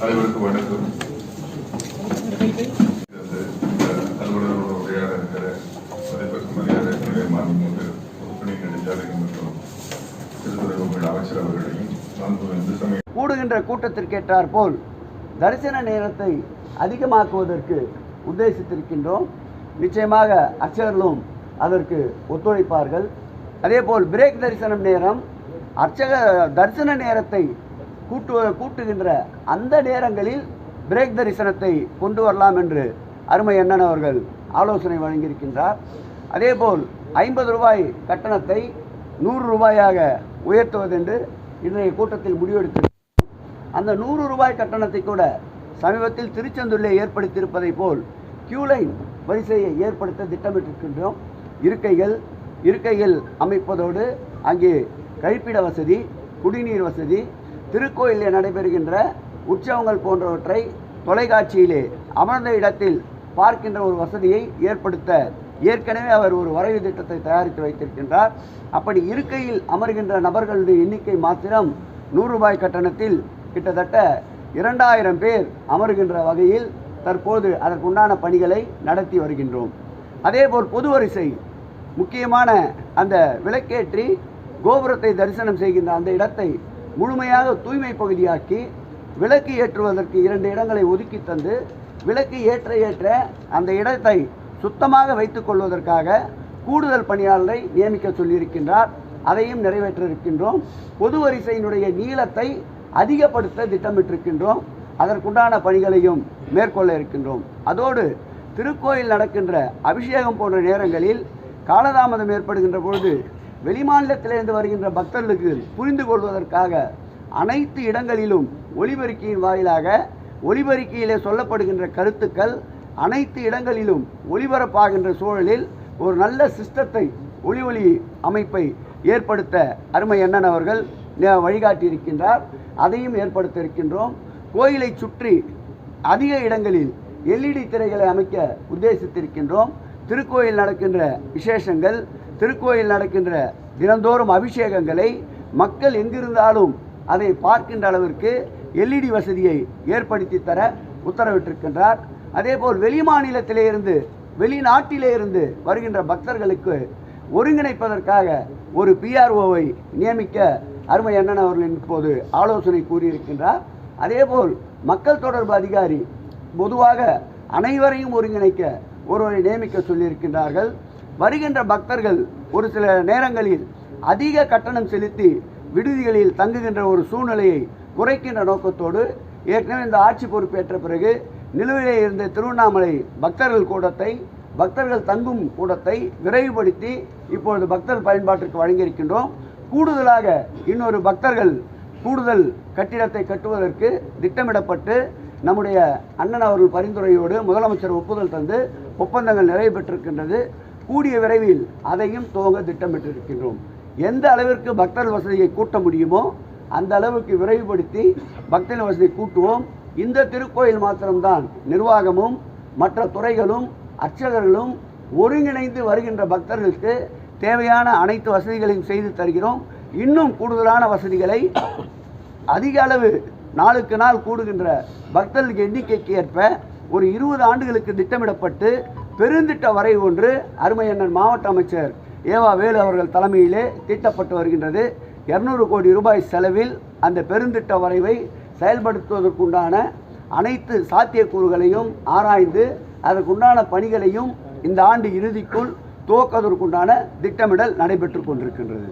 அனைவருக்கும் வணக்கம். அலுவலரோட உரையாட இருக்கிற மதிப்பிற்கு மாண்புமிகு மற்றும் அமைச்சர் அவர்களையும் மாண்பு இந்து கூடுகின்ற கூட்டத்திற்கேற்றார் போல் தரிசன நேரத்தை அதிகமாக்குவதற்கு உத்தேசித்திருக்கின்றோம். நிச்சயமாக அர்ச்சகர்களும் அதற்கு ஒத்துழைப்பார்கள். அதேபோல் பிரேக் தரிசனம் நேரம் அர்ச்சக தரிசன நேரத்தை கூட்டு கூட்டுகின்ற அந்த நேரங்களில் பிரேக் தரிசனத்தை கொண்டு வரலாம் என்று அருமை அண்ணன் அவர்கள் ஆலோசனை வழங்கியிருக்கின்றார். அதேபோல் ஐம்பது ரூபாய் கட்டணத்தை நூறு ரூபாயாக உயர்த்துவதென்று இன்றைய கூட்டத்தில் முடிவெடுத்து அந்த நூறு ரூபாய் கட்டணத்தை கூட சமீபத்தில் திருச்செந்தூரிலே ஏற்படுத்தியிருப்பதை போல் கியூலைன் வரிசையை ஏற்படுத்த திட்டமிட்டிருக்கின்றோம். இருக்கைகள் இருக்கைகள் அமைப்பதோடு அங்கே கழிப்பிட வசதி குடிநீர் வசதி திருக்கோயிலில் நடைபெறுகின்ற உற்சவங்கள் போன்றவற்றை தொலைக்காட்சியிலே அமர்ந்த இடத்தில் பார்க்கின்ற ஒரு வசதியை ஏற்படுத்த ஏற்கனவே அவர் ஒரு வரைவு திட்டத்தை தயாரித்து வைத்திருக்கின்றார். அப்படி இருக்கையில் அமர்கின்ற நபர்களுடைய எண்ணிக்கை மாத்திரம் நூறு ரூபாய் கட்டணத்தில் கிட்டத்தட்ட இரண்டாயிரம் பேர் அமர்கின்ற வகையில் தற்போது அதற்குண்டான பணிகளை நடத்தி வருகின்றோம். அதேபோல் பொது வரிசை முக்கியமான அந்த விளக்கேற்றி கோபுரத்தை தரிசனம் செய்கின்ற அந்த இடத்தை முழுமையாக தூய்மை பகுதியாக்கி விளக்கு ஏற்றுவதற்கு இரண்டு இடங்களை ஒதுக்கி தந்து விளக்கு ஏற்ற ஏற்ற அந்த இடத்தை சுத்தமாக வைத்துக் கொள்வதற்காக கூடுதல் பணியாளரை நியமிக்க சொல்லியிருக்கின்றார். அதையும் நிறைவேற்ற இருக்கின்றோம் பொது வரிசையினுடைய நீளத்தை அதிகப்படுத்த திட்டமிட்டிருக்கின்றோம். அதற்குண்டான பணிகளையும் மேற்கொள்ள இருக்கின்றோம். அதோடு திருக்கோயில் நடக்கின்ற அபிஷேகம் போன்ற நேரங்களில் காலதாமதம் ஏற்படுகின்ற பொழுது வெளிமாநிலத்திலிருந்து வருகின்ற பக்தர்களுக்கு புரிந்து கொள்வதற்காக அனைத்து இடங்களிலும் ஒளிபெருக்கியின் வாயிலாக ஒளிபெருக்கியிலே சொல்லப்படுகின்ற கருத்துக்கள் அனைத்து இடங்களிலும் ஒளிபரப்பாகின்ற சூழலில் ஒரு நல்ல சிஸ்டத்தை ஒளி ஒளி அமைப்பை ஏற்படுத்த அருமை அண்ணன் அவர்கள் வழிகாட்டியிருக்கின்றார். அதையும் ஏற்படுத்த இருக்கின்றோம் கோயிலை சுற்றி அதிக இடங்களில் எல்இடி திரைகளை அமைக்க உத்தேசித்திருக்கின்றோம். திருக்கோயில் நடக்கின்ற விசேஷங்கள் திருக்கோயில் நடக்கின்ற தினந்தோறும் அபிஷேகங்களை மக்கள் எங்கிருந்தாலும் அதை பார்க்கின்ற அளவிற்கு எல்இடி வசதியை ஏற்படுத்தி தர உத்தரவிட்டிருக்கின்றார். அதேபோல் வெளி மாநிலத்திலே இருந்து வெளிநாட்டிலே இருந்து வருகின்ற பக்தர்களுக்கு ஒருங்கிணைப்பதற்காக ஒரு பிஆர்ஓவை நியமிக்க அருமை அண்ணன் அவர்கள் இப்போது ஆலோசனை கூறியிருக்கின்றார். அதேபோல் மக்கள் தொடர்பு அதிகாரி பொதுவாக அனைவரையும் ஒருங்கிணைக்க ஒருவரை நியமிக்க சொல்லியிருக்கின்றார்கள். வருகின்ற பக்தர்கள் ஒரு சில நேரங்களில் அதிக கட்டணம் செலுத்தி விடுதிகளில் தங்குகின்ற ஒரு சூழ்நிலையை குறைக்கின்ற நோக்கத்தோடு ஏற்கனவே இந்த ஆட்சி பொறுப்பேற்ற பிறகு நிலுவையிலே இருந்த திருவண்ணாமலை பக்தர்கள் கூடத்தை பக்தர்கள் தங்கும் கூடத்தை விரைவுபடுத்தி இப்பொழுது பக்தர் பயன்பாட்டிற்கு வழங்கியிருக்கின்றோம். கூடுதலாக இன்னொரு பக்தர்கள் கூடுதல் கட்டிடத்தை கட்டுவதற்கு திட்டமிடப்பட்டு நம்முடைய அண்ணன் அவர்கள் பரிந்துரையோடு முதலமைச்சர் ஒப்புதல் தந்து ஒப்பந்தங்கள் நிறைவு பெற்றிருக்கின்றது. கூடிய விரைவில் அதையும் துவங்க திட்டமிட்டிருக்கின்றோம். எந்த அளவிற்கு பக்தர்கள் வசதியை கூட்ட முடியுமோ அந்த அளவுக்கு விரைவுபடுத்தி பக்தர்கள் வசதியை கூட்டுவோம். இந்த திருக்கோயில் மாத்திரம்தான் நிர்வாகமும் மற்ற துறைகளும் அர்ச்சகர்களும் ஒருங்கிணைந்து வருகின்ற பக்தர்களுக்கு தேவையான அனைத்து வசதிகளையும் செய்து தருகிறோம். இன்னும் கூடுதலான வசதிகளை அதிக அளவு நாளுக்கு நாள் கூடுகின்ற பக்தர்களுக்கு எண்ணிக்கைக்கு ஏற்ப ஒரு இருபது ஆண்டுகளுக்கு திட்டமிடப்பட்டு பெருந்திட்ட வரை ஒன்று அருமை அண்ணன் மாவட்ட அமைச்சர் ஏவா வேலு அவர்கள் தலைமையிலே தீட்டப்பட்டு வருகின்றது. இரநூறு கோடி ரூபாய் செலவில் அந்த பெருந்திட்ட வரைவை செயல்படுத்துவதற்குண்டான அனைத்து சாத்தியக்கூறுகளையும் ஆராய்ந்து அதற்குண்டான பணிகளையும் இந்த ஆண்டு இறுதிக்குள் துவக்குவதற்குண்டான திட்டமிடல் நடைபெற்று கொண்டிருக்கின்றது.